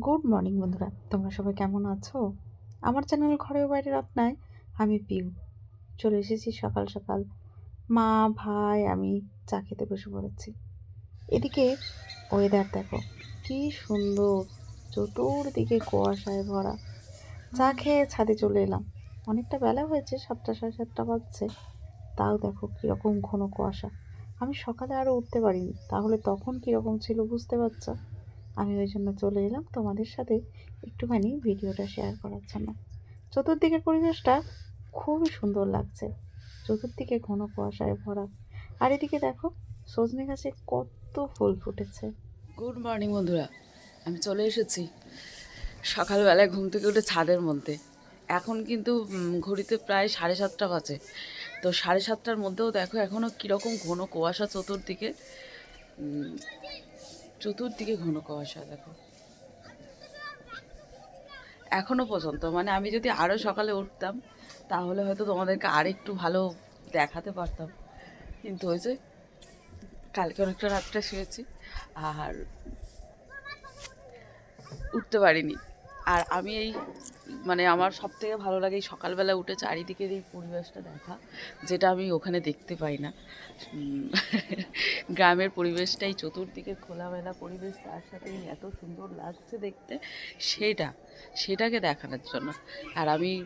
Good morning বন্ধুরা। তোমরা সবাই কেমন আছো? আমার চ্যানেল ঘরেও বাইরের আপনায়, আমি পিউ। চলে এসেছি সকাল সকাল। মা, ভাই, আমি চা খেতে বসে পড়েছি। এদিকে ওয়েদার দেখো, কি সুন্দর। চতুর্দিকে কুয়াশায় ভরা। চা খেয়ে ছাদে চলে এলাম। অনেকটা বেলা হয়েছে, সাতটা সাড়ে সাতটা বাজছে। তাও দেখো কীরকম ঘন কুয়াশা। আমি সকালে আরও উঠতে পারিনি। তাহলে তখন কীরকম ছিল বুঝতে পারছ? আমি ওই জন্য চলে এলাম তোমাদের সাথে একটুখানি ভিডিওটা শেয়ার করার জন্য। চতুর্দিকের পরিবেশটা খুবই সুন্দর লাগছে। চতুর্দিকে ঘন কুয়াশায় ভরা। আর এদিকে দেখো, সজনে গাছে কত ফুল ফুটেছে। গুড মর্নিং বন্ধুরা, আমি চলে এসেছি। সকালবেলায় ঘুম থেকে উঠে ছাদের মধ্যে। এখন কিন্তু ঘড়িতে প্রায় সাড়ে সাতটা বাজে। তো সাড়ে সাতটার মধ্যেও দেখো এখনও কীরকম ঘন কুয়াশা চতুর্দিকে। চতুর্দিকে ঘন কুয়াশা, দেখো। এখনও পর্যন্ত মানে আমি যদি আরও সকালে উঠতাম, তাহলে হয়তো তোমাদেরকে আর একটু ভালো দেখাতে পারতাম। কিন্তু ওই যে, কালকে অনেকটা রাতটা শুয়েছি আর উঠতে পারিনি। আর আমি এই মানে আমার সব থেকে ভালো লাগে এই সকালবেলা উঠে চারিদিকের এই পরিবেশটা দেখা, যেটা আমি ওখানে দেখতে পাই না। গ্রামের পরিবেশটাই চতুর্দিকে খোলামেলা পরিবেশ, তার সাথে এত সুন্দর লাগছে দেখতে, সেটা, সেটাকে দেখানোর জন্য। আর আমি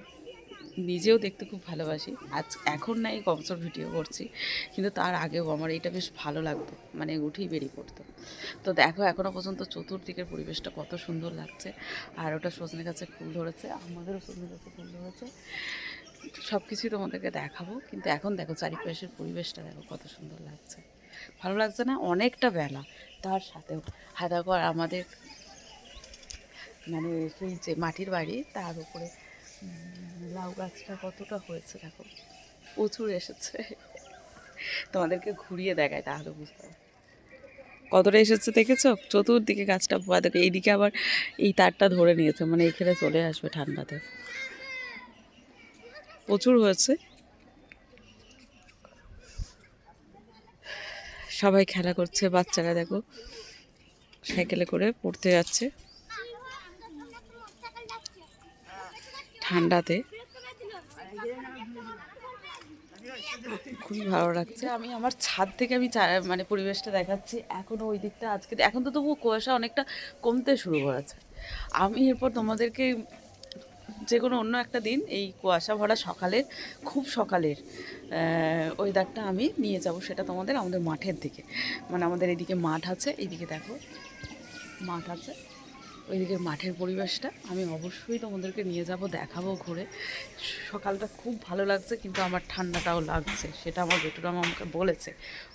নিজেও দেখতে খুব ভালোবাসি। আজ এখন না এই কমসর ভিডিও করছি, কিন্তু তার আগেও আমার এটা বেশ ভালো লাগতো মানে উঠেই বেরিয়ে পড়তো। তো দেখো এখনও পর্যন্ত চতুর্দিকের পরিবেশটা কত সুন্দর লাগছে, আর ওটা সজনে গাছে ফুল ধরেছে, আমাদেরও সজনে গাছে ফুল ধরেছে। সব কিছুই তোমাদেরকে দেখাবো, কিন্তু এখন দেখো চারিপাশের পরিবেশটা দেখো কত সুন্দর লাগছে। ভালো লাগছে না? অনেকটা বেলা, তার সাথেও। হ্যাঁ আমাদের মানে সেই যে মাটির বাড়ি, তার উপরে লাউ গাছটা কতটা হয়েছে দেখো? প্রচুর এসেছে। তোমাদেরকে ঘুরিয়ে দেখায় তাহলে বুঝতে পারবে কতটা এসেছে দেখেছ? চতুর্দিকে গাছটা ভয় দেখো, এইদিকে আবার এই তারটা ধরে নিয়েছে মানে এখানে চলে আসবে ঠান্ডাতে। প্রচুর হয়েছে। সবাই খেলা করছে, বাচ্চারা দেখো, সাইকেলে করে পড়তে যাচ্ছে। ঠান্ডাতে। খুবই ভালো লাগছে। আমি আমার ছাদ থেকে আমি মানে পরিবেশটা দেখাচ্ছি। এখনও ওই দিকটা আজকে, এখন তো তবুও কুয়াশা অনেকটা কমতে শুরু করেছে। আমি এরপর তোমাদেরকে যে কোনো অন্য একটা দিন এই কুয়াশা ভরা সকালের, খুব সকালের ওয়েদারটা আমি নিয়ে যাব সেটা তোমাদের আমাদের মাঠের দিকে। মানে আমাদের এদিকে মাঠ আছে এইদিকে দেখো, মাঠ আছে। ওইদিকে মাঠের পরিবেশটা। আমি অবশ্যই তোমাদেরকে নিয়ে যাব, দেখাবো ঘুরে। সকালটা খুব ভালো লাগছে, কিন্তু আমার ঠান্ডাটাও লাগছে, সেটা আমার বেটুরা আমাকে বলেছে।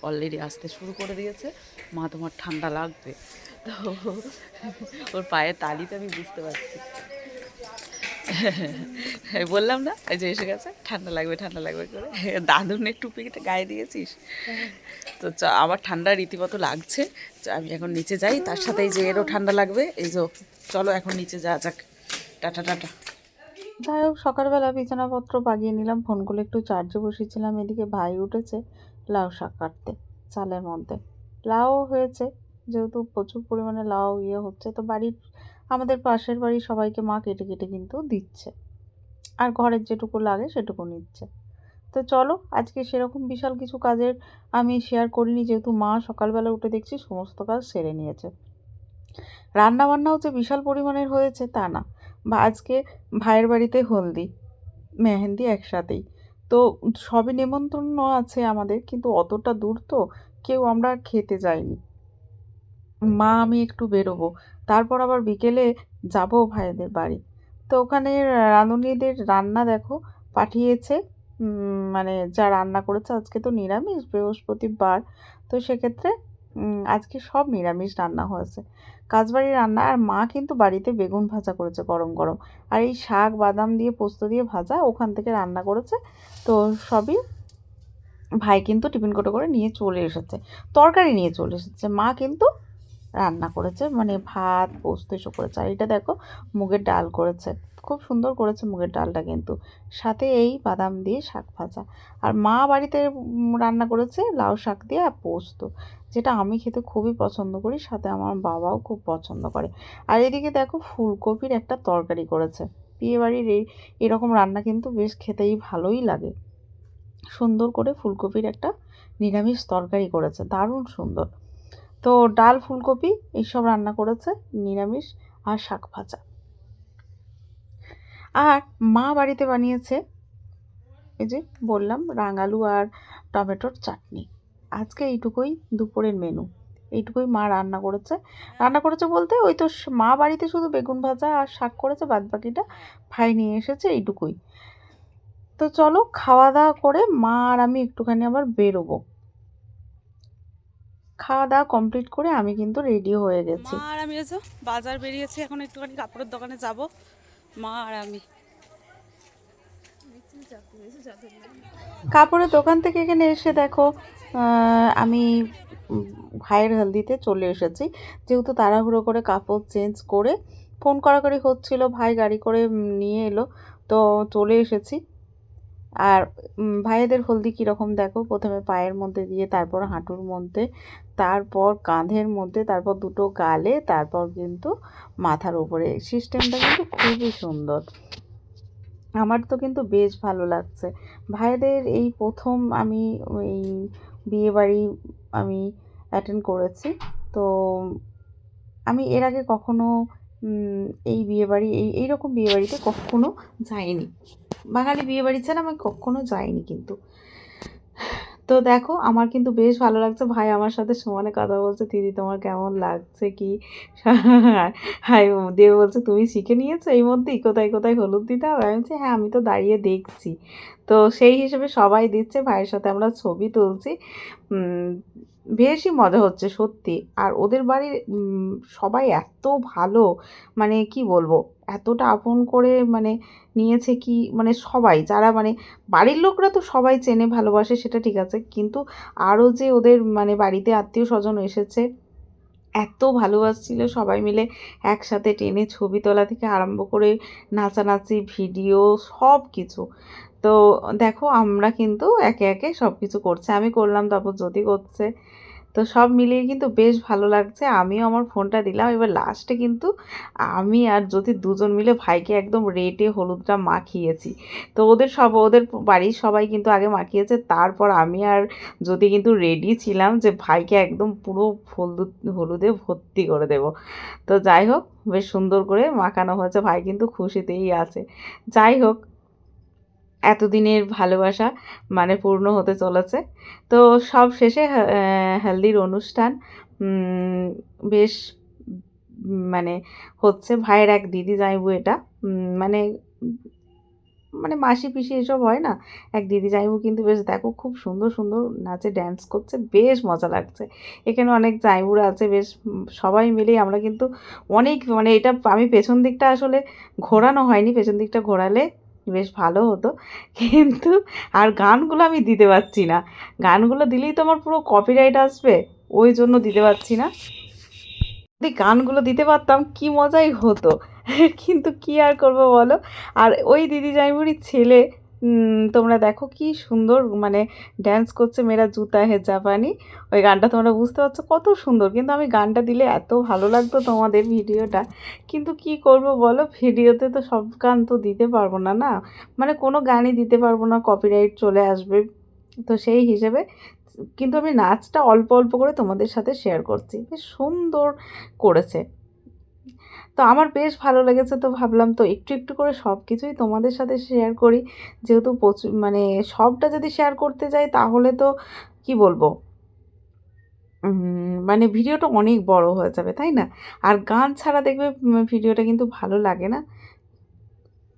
অলরেডি আসতে শুরু করে দিয়েছে। মা, তোমার ঠান্ডা লাগবে। তো ওর পায়ে তালিতে আমি বুঝতে পারছি। বললাম না, এই যে এসে গেছে, ঠান্ডা লাগবে ঠান্ডা লাগবে করে। দাদুনের টুপিটা গায়ে দিয়েছিস? তো আমার ঠান্ডা রীতিমতো লাগছে আমি এখন নিচে যাই, তার সাথে এই যে এরও ঠান্ডা লাগবে, এই যে চলো এখন নিচে যা যাক। Tata tata. যাই হোক, সকালবেলা বিছানাপত্র বাগিয়ে নিলাম, ফোনগুলো একটু চার্জে বসিয়েছিলাম, এদিকে ভাই উঠেছে লাউ শাক কাটতে, চালের মধ্যে। লাউ হয়েছে, যেহেতু প্রচুর পরিমাণে লাউ ইয়ে হচ্ছে, তো বাড়ির আমাদের পাশের বাড়ির সবাইকে মা কেটে কেটে কিন্তু দিচ্ছে। আর ঘরের যেটুকু লাগে সেটুকু নিচ্ছে। তো চলো, আজকে সেরকম বিশাল কিছু কাজের আমি শেয়ার করিনি, যেহেতু মা সকালবেলা উঠে দেখছি সমস্ত কাজ সেরে নিয়েছে। রান্না বান্নাও যে বিশাল পরিমাণের হয়েছে তা না। বা আজকে ভাইয়ের বাড়িতে হলদি, মেহেন্দি একসাথেই। তো সবই নেমন্তন্ন আছে আমাদের, কিন্তু অতটা দূর তো কেউ আমরা খেতে যাইনি। মা, আমি একটু বেরোবো। তারপর আবার বিকেলে যাব ভাইদের বাড়ি। তো ওখানে রাঁধুনিদের রান্না দেখো, পাঠিয়েছে। মানে যা রান্না করেছে, আজকে তো নিরামিষ, বৃহস্পতিবার। তো সেক্ষেত্রে আজকে সব নিরামিষ রান্না হয়েছে। কাজবাড়ির রান্না, আর মা কিন্তু বাড়িতে বেগুন ভাজা করেছে গরম গরম। আর এই শাক, বাদাম দিয়ে পোস্ত দিয়ে ভাজা ওখান থেকে রান্না করেছে। তো সবই ভাই কিন্তু টিফিন কোটো করে নিয়ে চলে এসেছে। তরকারি নিয়ে চলে এসেছে। মা কিন্তু রান্না করেছে মানে ভাত, পোস্ত এসব করেছে। আর এটা দেখো, মুগের ডাল করেছে। খুব সুন্দর করেছে মুগের ডালটা কিন্তু। সাথে এই বাদাম দিয়ে শাক ভাজা। আর মা বাড়িতে রান্না করেছে লাউ শাক দিয়ে আর পোস্ত, যেটা আমি খেতে খুবই পছন্দ করি, সাথে আমার বাবাও খুব পছন্দ করে। আর এদিকে দেখো, ফুলকপির একটা তরকারি করেছে। বিয়েবাড়ির এই, এরকম রান্না কিন্তু বেশ খেতেই ভালোই লাগে। সুন্দর করে ফুলকপির একটা নিরামিষ তরকারি করেছে, দারুণ সুন্দর। তো ডাল, ফুলকপি এইসব রান্না করেছে, নিরামিষ আর শাক ভাজা। আর মা বাড়িতে বানিয়েছে এই যে বললাম, রাঙালু আর টমেটোর চাটনি। আজকে এইটুকুই দুপুরের মেনু এইটুকুই মা রান্না করেছে। রান্না করেছে বলতে ওই তো মা বাড়িতে শুধু বেগুন ভাজা আর শাক করেছে বাদ বাকিটা ভাই নিয়ে এসেছে এইটুকুই। তো চলো খাওয়া দাওয়া করে মা আর আমি একটুখানি আবার বেরোবো। খাওয়া দাওয়া কমপ্লিট করে আমি কিন্তু রেডি হয়ে গেছি। আর আমি এসো বাজার বেরিয়েছি এখন একটুখানি কাপড়ের দোকানে যাব। মা আর আমি। কাপড়ের দোকান থেকে এখানে এসে দেখো আমি ভাইয়ের হলদিতে চলে এসেছি। যেহেতু তাড়াহুড়ো করে কাপড় চেঞ্জ করে ফোন করাকরি হচ্ছিল ভাই গাড়ি করে নিয়ে এলো তো চলে এসেছি। আর ভাইয়েদের হলদি কীরকম দেখো প্রথমে পায়ের মধ্যে দিয়ে তারপর হাঁটুর মধ্যে। তারপর কাঁধের মধ্যে, তারপর দুটো গালে, তারপর কিন্তু মাথার উপরে। সিস্টেমটা কিন্তু খুবই সুন্দর। আমার তো কিন্তু বেশ ভালো লাগছে। ভাইদের এই প্রথম আমি এই বিয়েবাড়ি আমি অ্যাটেন্ড করেছি। তো আমি এর আগে কখনো এই বিয়েবাড়ি, এই, এইরকম বিয়েবাড়িতে কখনো যাইনি। বাঙালি বিয়েবাড়ি ছাড়া আমি কখনো যাইনি কিন্তু। তো দেখো, আমার কিন্তু বেশ ভালো লাগছে। ভাই আমার সাথে সমানে কথা বলছে, দিদি তোমার কেমন লাগছে কি? হাই দিয়ে বলছে, তুমি শিখে নিয়েছো এই মধ্যেই? কোথায় কোথায় হলুদ দিতে হবে? আমি বলছি হ্যাঁ আমি তো দাঁড়িয়ে দেখছি। তো সেই হিসেবে সবাই দিচ্ছে, ভাইয়ের সাথে আমরা ছবি তুলছি। বেশই মজা হচ্ছে সত্যি। আর ওদের বাড়ির সবাই এত ভালো মানে কি বলব, এতটা আপন করে মানে নিয়েছে কি মানে সবাই, যারা মানে বাড়ির লোকরা তো সবাই চেনে, ভালোবাসে, সেটা ঠিক আছে। কিন্তু আরও যে ওদের মানে বাড়িতে আত্মীয় স্বজন এসেছে, এত ভালোবাসছিল সবাই মিলে একসাথে টেনে ছবি তোলা থেকে আরম্ভ করে নাচানাচি, ভিডিও সব কিছু তো দেখো আমরা কিন্তু একে একে সব কিছু করছে, আমি করলাম, তারপর জ্যোতি করছে। তো সব মিলিয়ে কিন্তু বেশ ভালো লাগছে, আমিও আমার ফোনটা দিলাম। এবার লাস্টে কিন্তু আমি আর জ্যোতি দুজন মিলে ভাইকে একদম রেটে হলুদটা মাখিয়েছি। তো ওদের সব, ওদের বাড়ির সবাই কিন্তু আগে মাখিয়েছে, তারপর আমি আর জ্যোতি কিন্তু রেডি ছিলাম যে ভাইকে একদম পুরো হলুদ, হলুদে ভর্তি করে দেব। তো যাই হোক, বেশ সুন্দর করে মাখানো হয়েছে, ভাই কিন্তু খুশিতেই আছে। যাই হোক এতদিনের ভালোবাসা মানে পূর্ণ হতে চলেছে। তো সব শেষে হলদির অনুষ্ঠান বেশ মানে হচ্ছে ভাইয়ের এক দিদি যাইবু এটা মানে মানে মাসি পিসি এসব হয় না? এক দিদি জামাইবু কিন্তু বেশ, দেখো খুব সুন্দর সুন্দর নাচে ড্যান্স করছে, বেশ মজা লাগছে। এখানে অনেক জামাইবুরা আছে, বেশ, সবাই মিলেই আমরা কিন্তু অনেক মানে এটা আমি পেছন দিকটা আসলে ঘোরানো হয়নি, পেছন দিকটা ঘোরালে বেশ ভালো হতো। কিন্তু আর গানগুলো আমি দিতে পারছি না। গানগুলো দিলেই তো আমার পুরো কপিরাইট আসবে, ওই জন্য দিতে পারছি না। যদি গানগুলো দিতে পারতাম, কি মজাই হতো। কিন্তু কি আর করব বলো? আর ওই দিদি জামিমুড়ির ছেলে তোমরা দেখো কি সুন্দর মানে ড্যান্স করছে মেয়েরা জুতা হে জাপানি ওই গানটা তোমরা বুঝতে পারছ কত সুন্দর। কিন্তু আমি গানটা দিলে এত ভালো লাগতো তোমাদের ভিডিওটা। কিন্তু কি করব বলো, ভিডিওতে তো সব গান তো দিতে পারব না না? মানে কোনো গানই দিতে পারব না কপিরাইট চলে আসবে। তো সেই হিসেবে কিন্তু আমি নাচটা অল্প অল্প করে তোমাদের সাথে শেয়ার করছি। বেশ সুন্দর করেছে। তো আমার বেশ ভালো লেগেছে তো ভাবলাম তো একটু একটু করে সব কিছুই তোমাদের সাথে শেয়ার করি। যেহেতু প্রচুর মানে সবটা যদি শেয়ার করতে যাই তাহলে তো কি বলব? মানে ভিডিওটা অনেক বড় হয়ে যাবে, তাই না? আর গান ছাড়া দেখবে ভিডিওটা কিন্তু ভালো লাগে না।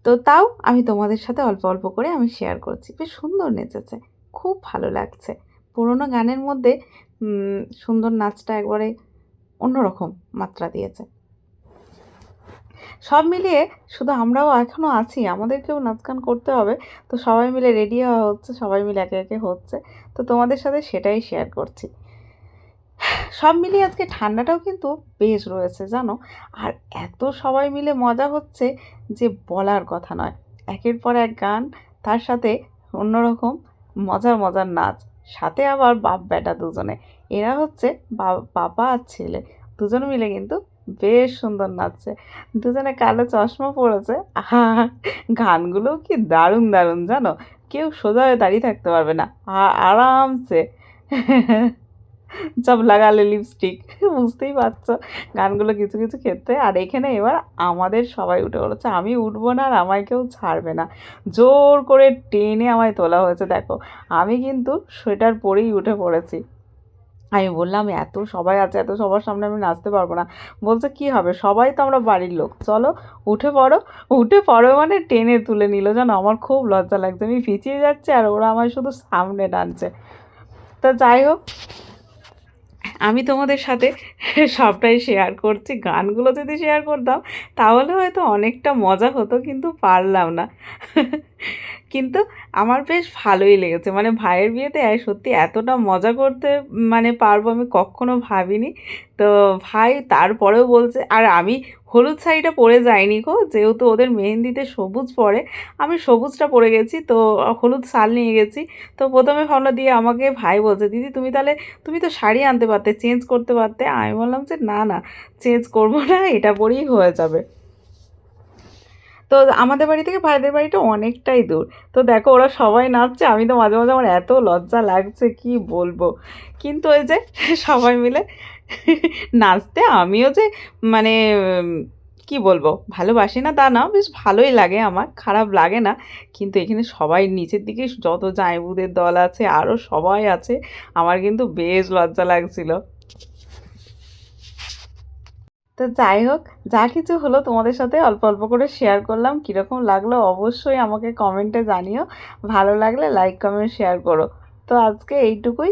তো তাও আমি তোমাদের সাথে অল্প অল্প করে আমি শেয়ার করছি। বেশ সুন্দর নেচেছে, খুব ভালো লাগছে। পুরোনো গানের মধ্যে সুন্দর নাচটা একবারে অন্যরকম মাত্রা দিয়েছে। সব মিলিয়ে শুধু আমরাও এখনও আছি, আমাদেরকেও নাচ গান করতে হবে। তো সবাই মিলে রেডি হওয়া হচ্ছে, সবাই মিলে একে একে হচ্ছে। তো তোমাদের সাথে সেটাই শেয়ার করছি। সব মিলিয়ে আজকে ঠান্ডাটাও কিন্তু বেশ রয়েছে, জানো? আর এত সবাই মিলে মজা হচ্ছে যে বলার কথা নয়। একের পর এক গান, তার সাথে অন্যরকম মজার মজার নাচ, সাথে আবার বাপ বেটা দুজনে। এরা হচ্ছে বাবা আর ছেলে, দুজন মিলে কিন্তু বেশ সুন্দর নাচছে। দুজনে কালো চশমা পড়েছে গানগুলোও কি দারুণ দারুণ জানো? কেউ সোজা হয়ে দাঁড়িয়ে থাকতে পারবে না। আরামসে। সব লাগালে লিপস্টিক বুঝতেই পারছ গানগুলো কিছু কিছু ক্ষেত্রে। আর এখানে এবার আমাদের সবাই উঠে পড়েছে। আমি উঠবো না আর আমায় কেউ ছাড়বে না। জোর করে টেনে আমায় তোলা হয়েছে, দেখো। আমি কিন্তু সোয়েটার পরেই উঠে পড়েছি। আমি বললাম, এত সবাই আছে, এত সবার সামনে আমি নাচতে পারব না। বলছে, কি হবে? সবাই তো আমরা বাড়ির লোক। চলো, উঠে পড়ো। উঠে পড়ো মানে টেনে তুলে নিল। জানো আমার খুব লজ্জা লাগছে। আমি পিছিয়ে যাচ্ছি আর ওরা আমায় শুধু সামনে টানছে। তা যাই হোক, আমি তোমাদের সাথে সবটাই শেয়ার করছি। গানগুলো যদি শেয়ার করতাম, তাহলে হয়তো অনেকটা মজা হতো, কিন্তু পারলাম না। কিন্তু আমার বেশ ভালোই লেগেছে। মানে ভাইয়ের বিয়েতে সত্যি এতটা মজা করতে মানে পারব আমি কখনো ভাবিনি। তো ভাই তারপরেও বলছে, আর আমি হলুদ শাড়িটা পরে যাইনি গো। যেহেতু ওদের মেহেন্দিতে সবুজ পরে, আমি সবুজটা পরে গেছি, তো হলুদ শাল নিয়ে গেছি। তো প্রথমে ভাবনা দিয়ে আমাকে ভাই বলছে, দিদি তুমি তাহলে, তুমি তো শাড়ি আনতে পারতে, চেঞ্জ করতে পারতে। আমি বললাম যে, না না, চেঞ্জ করব না, এটা পরেই হয়ে যাবে। তো আমাদের বাড়ি থেকে ভাইদের বাড়িটা অনেকটাই দূর। তো দেখো ওরা সবাই নাচছে, আমি তো মাঝে মাঝে আমার এত লজ্জা লাগছে, কি বলব? কিন্তু ওই যে সবাই মিলে নাচতে আমিও যে মানে কি বলব, ভালোবাসি না তা না, বেশ ভালোই লাগে আমার, খারাপ লাগে না। কিন্তু এখানে সবাই নিচের দিকে, যত জাঁইবুদের দল আছে আরও সবাই আছে, আমার কিন্তু বেশ লজ্জা লাগছিল। তো যাই হোক, যা কিছু হলো তোমাদের সাথে অল্প অল্প করে শেয়ার করলাম, কীরকম লাগল অবশ্যই আমাকে কমেন্টে জানিও, ভালো লাগলে লাইক কমেন্ট শেয়ার করো। তো আজকে এইটুকুই,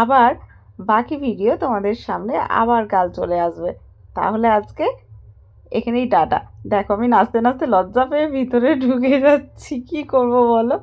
আবার বাকি ভিডিও তোমাদের সামনে আবার কাল চলে আসবে। তাহলে আজকে এখানেই টাটা। দেখো আমি নাচতে নাচতে লজ্জা পেয়ে ভিতরে ঢুকে যাচ্ছি, কি করব বলো?